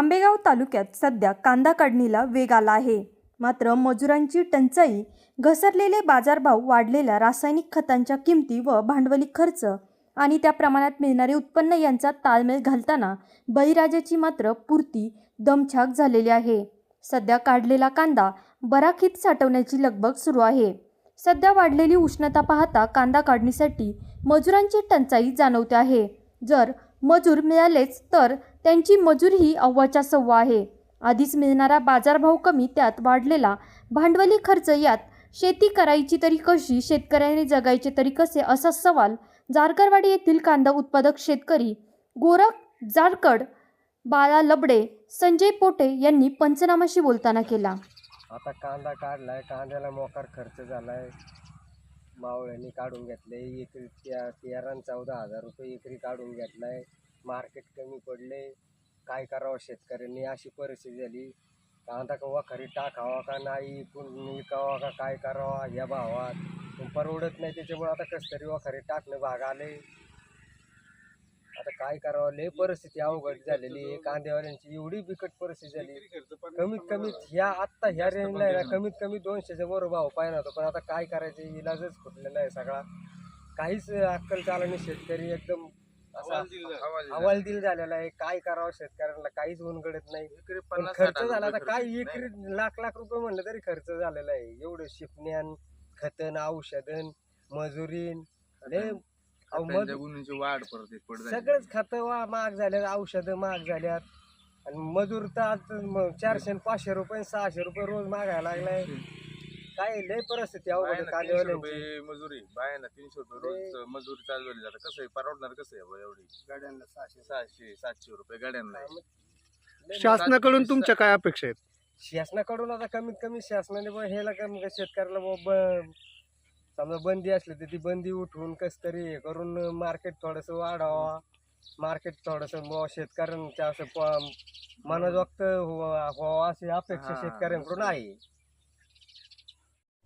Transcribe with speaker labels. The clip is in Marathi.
Speaker 1: आंबेगाव तालुक्यात सध्या कांदा काढणीला वेग आला आहे. मात्र मजुरांची टंचाई घसरलेले बाजारभाव वाढलेल्या रासायनिक खतांच्या किमती व भांडवली खर्च आणि त्या प्रमाणात मिळणारे उत्पन्न यांचा ताळमेळ घालताना बळीराजाची मात्र पुरती दमछाक झालेली आहे. सध्या काढलेला कांदा बराखीत साठवण्याची लगबग सुरू आहे. सध्या वाढलेली उष्णता पाहता कांदा काढणीसाठी मजुरांची टंचाई जाणवते आहे. जर मजूर मिळालेच तर त्यांची मजुरीही अव्वाच्या सव्वा आहे. आधीच मिळणारा बाजारभाव कमी त्यात वाढलेला भांडवली खर्च यात शेती करायची तरी कशी शेतकऱ्याने जगायचे तरी कसे असा सवाल जारकरवाडी येथील कांदा उत्पादक शेतकरी गोरख जारकड बाळा लबडे संजय पोटे यांनी पंचनामाशी बोलताना केला.
Speaker 2: आता कांदा काढलाय कांद्याला मोकार खर्च झालाय. मावळ्यांनी काढून घेतले एकरी तेरा चौदा हजार रुपये एकरी काढून घेतलाय. मार्केट कमी पडले. काय करावं शेतकऱ्यांनी? अशी परिस्थिती झाली. कांदा कवा खरी टाकावा का नाही? इकून विकावा का? काय करावा? या भावात. पण परवडत नाही. त्याच्यामुळे आता कसं तरी खरी टाकणं भाग आले. आता काय करावं? लय परिस्थिती अवघड झालेली आहे. कांदेवाल्यांची एवढी बिकट परिस्थिती झाली. कमीत कमी ह्या आत्ता ह्या रेंजला आहे ना कमीत कमी दोनशेच्या वर भाव पाहिजे होता. पण आता काय करायचं? इलाजच फुटलेला आहे सगळा. काहीच अक्कल चालणी शेतकरी. एकदम हवालदिल झालेला आहे. काय करावं शेतकऱ्यांना काहीच उनगडत नाही. खर्च झाला आता काय एकरी लाख लाख रुपये म्हणलं तरी खर्च झालेला आहे. एवढं शिपण्यान खतन औषधन मजुरीन
Speaker 3: वाढ एक.
Speaker 2: सगळंच खत महाग झाल्यात. औषधं महाग झाल्यात. आणि मजूर तर आज चारशे पाचशे रुपये सहाशे रुपये रोज मागायला लागलाय. काय लय परिस्थिती अवघड आहे
Speaker 3: बायांना तीनशे
Speaker 2: कांदेवाल्यांची
Speaker 3: रुपये मजुरी बायांना तीनशे रुपये रोज मजुरी चालू झाली आता कसं आहे? परवडणार कसं आहे बुवा एवढी?
Speaker 2: गाड्यांना सहाशे.
Speaker 3: सहाशे सातशे रुपये गाड्यांना
Speaker 4: शासनाकडून तुमच्या काय अपेक्षा आहेत?
Speaker 2: शासनाकडून आता कमीत कमी शासनाने बुवा ह्याला कमी शेतकऱ्याला बुवा ब- समजा बंदी असली तर ती बंदी उठवून कस तरी हे करून मार्केट थोडंसं वाढावा. मार्केट थोडंसं शेतकऱ्यांच्या असं प- मनोजोक्त व्हावा व्हावा अशी अपेक्षा
Speaker 3: हा.
Speaker 2: शेतकऱ्यांकडून आहे.